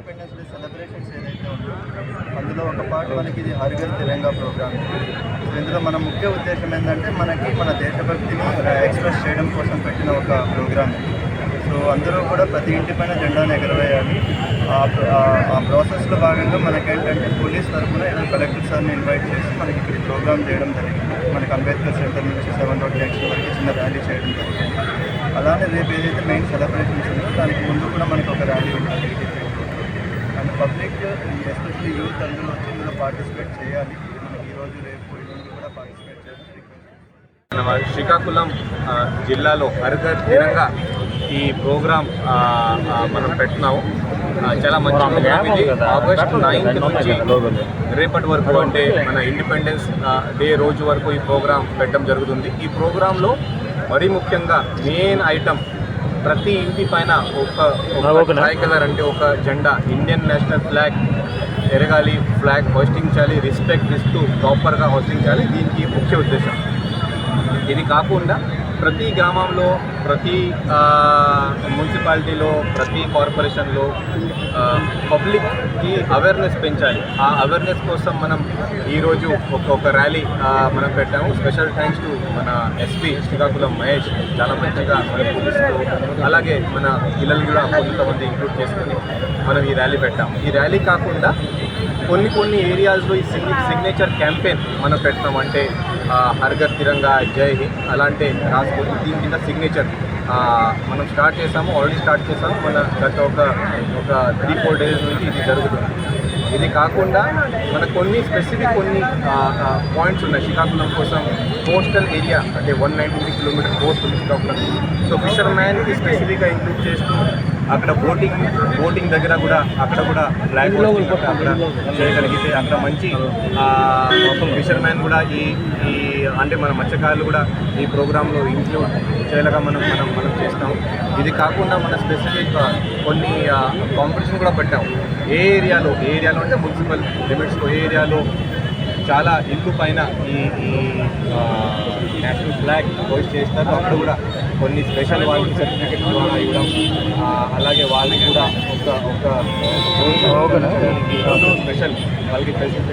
Independence day celebrations ఏదైతే ఉందో అందులో ఒక పార్ట్ మనకి ఇది హర్ఘర్ తెలంగాణ ప్రోగ్రామ్ సో ఇందులో మన ముఖ్య ఉద్దేశం ఏంటంటే మనకి మన దేశభక్తిని ఎక్స్ప్రెస్ చేయడం కోసం పెట్టిన ఒక ప్రోగ్రామ్ సో అందరూ కూడా ప్రతి ఇంటి పైన జెండాను ఎగరవేయాలి. ఆ ఆ ప్రాసెస్లో భాగంగా మనకేంటంటే పోలీస్ తరఫున ఇలా కలెక్టర్ సార్ని ఇన్వైట్ చేసి మనకి ఇక్కడ ప్రోగ్రామ్ చేయడం జరిగింది. మనకి అంబేద్కర్ సెంటర్ నుంచి సెవెన్ రోడ్ జంక్షన్ వరకు చిన్న ర్యాలీ చేయడం జరిగింది. అలానే రేపు ఏదైతే మెయిన్ సెలబ్రేషన్స్ ఉందో దానికి ముందు కూడా మనకి ఒక ర్యాలీ ఉంటుంది అండ్ పబ్లిక్ ఎస్పెషల్లీ యూత్ అందులో వచ్చి ఇందులో పార్టిసిపేట్ చేయాలి. ఈరోజు రేపు ఎల్లుండి కూడా పార్టిసిపేట్ చేయాలి మన శ్రీకాకుళం జిల్లాలో హరిగర్ తిరంగా ఈ ప్రోగ్రాం మనం పెట్టినాము చాలా మంచి ప్రోగ్రామ్ ఇది. ఆగస్ట్ నైన్త్ నుంచి రేపటి వరకు అంటే మన ఇండిపెండెన్స్ డే రోజు వరకు ఈ ప్రోగ్రాం పెట్టడం జరుగుతుంది. ఈ ప్రోగ్రాంలో మరీ ముఖ్యంగా మెయిన్ ఐటమ్ ప్రతి ఇంటి పైన ఒక కలర్ అంటే ఒక జెండా. ఇండియన్ నేషనల్ ఫ్లాగ్ ఎరగాలి ఫ్లాగ్ హోస్టించాలి రెస్పెక్ట్ ఇస్తూ ప్రాపర్గా హోస్టించాలి. దీనికి ముఖ్య ఉద్దేశం. ఇది కాకుండా ప్రతి గ్రామంలో ప్రతి మున్సిపాలిటీలో ప్రతి కార్పొరేషన్లో పబ్లిక్కి అవేర్నెస్ పెంచాలి. ఆ అవేర్నెస్ కోసం మనం ఈరోజు ఒక్కొక్క ర్యాలీ మనం పెట్టాము. స్పెషల్ థ్యాంక్స్ టు మన ఎస్పీ శ్రీకాకుళం మహేష్ చాలా మంచిగా మన పోలీసులు అలాగే మన పిల్లలు కూడా కొంతమంది ఇంక్లూడ్ చేసుకొని మనం ఈ ర్యాలీ పెట్టాము. ఈ ర్యాలీ కాకుండా కొన్ని కొన్ని ఏరియాస్లో ఈ సిగ్ సిగ్నేచర్ క్యాంపెయిన్ మనం పెట్టడం అంటే హర్ఘర్ తిరంగా జై హింద్ అలాంటి రాసుకొని దీని కింద సిగ్నేచర్ మనం స్టార్ట్ చేసాము ఆల్రెడీ స్టార్ట్ చేసాము. మన గత ఒక ఒక త్రీ ఫోర్ డేస్ నుంచి ఇది జరుగుతుంది. ఇది కాకుండా మన కొన్ని స్పెసిఫిక్ కొన్ని పాయింట్స్ ఉన్నాయి. శ్రీకాకుళం కోసం కోస్టల్ ఏరియా అంటే one ninety three kilometer coast ఉంది శ్రీకాకుళం సో ఫిషర్ మ్యాన్కి స్పెసిఫిక్గా ఇంక్లూడ్ చేస్తూ అక్కడ బోటింగ్ బోటింగ్ దగ్గర కూడా అక్కడ కూడా ఫ్లాగ్ అక్కడ చేయగలిగితే అక్కడ మంచి ఫిషర్ మ్యాన్ కూడా ఈ ఈ అంటే మన మత్స్యకారులు కూడా ఈ ప్రోగ్రాంలో ఇంక్లూడ్ చేయలేక మనం మనం మనం చేస్తాం ఇది కాకుండా మన స్పెసిఫిక్ కొన్ని కాంపిటీషన్ కూడా పెట్టాం ఏ ఏరియాలో ఏ ఏరియాలో అంటే మున్సిపల్ లిమిట్స్లో ఏ ఏరియాలో చాలా ఇల్లు పైన ఈ ఈ నేషనల్ ఫ్లాగ్ హోస్ట్ చేస్తారు అక్కడ కూడా కొన్ని స్పెషల్ వాళ్ళకి సర్టిఫికెట్ ఇవ్వడం అలాగే వాళ్ళకి కూడా ఒక ఒక స్పెషల్ వాళ్ళకి ఫెసిలిటీ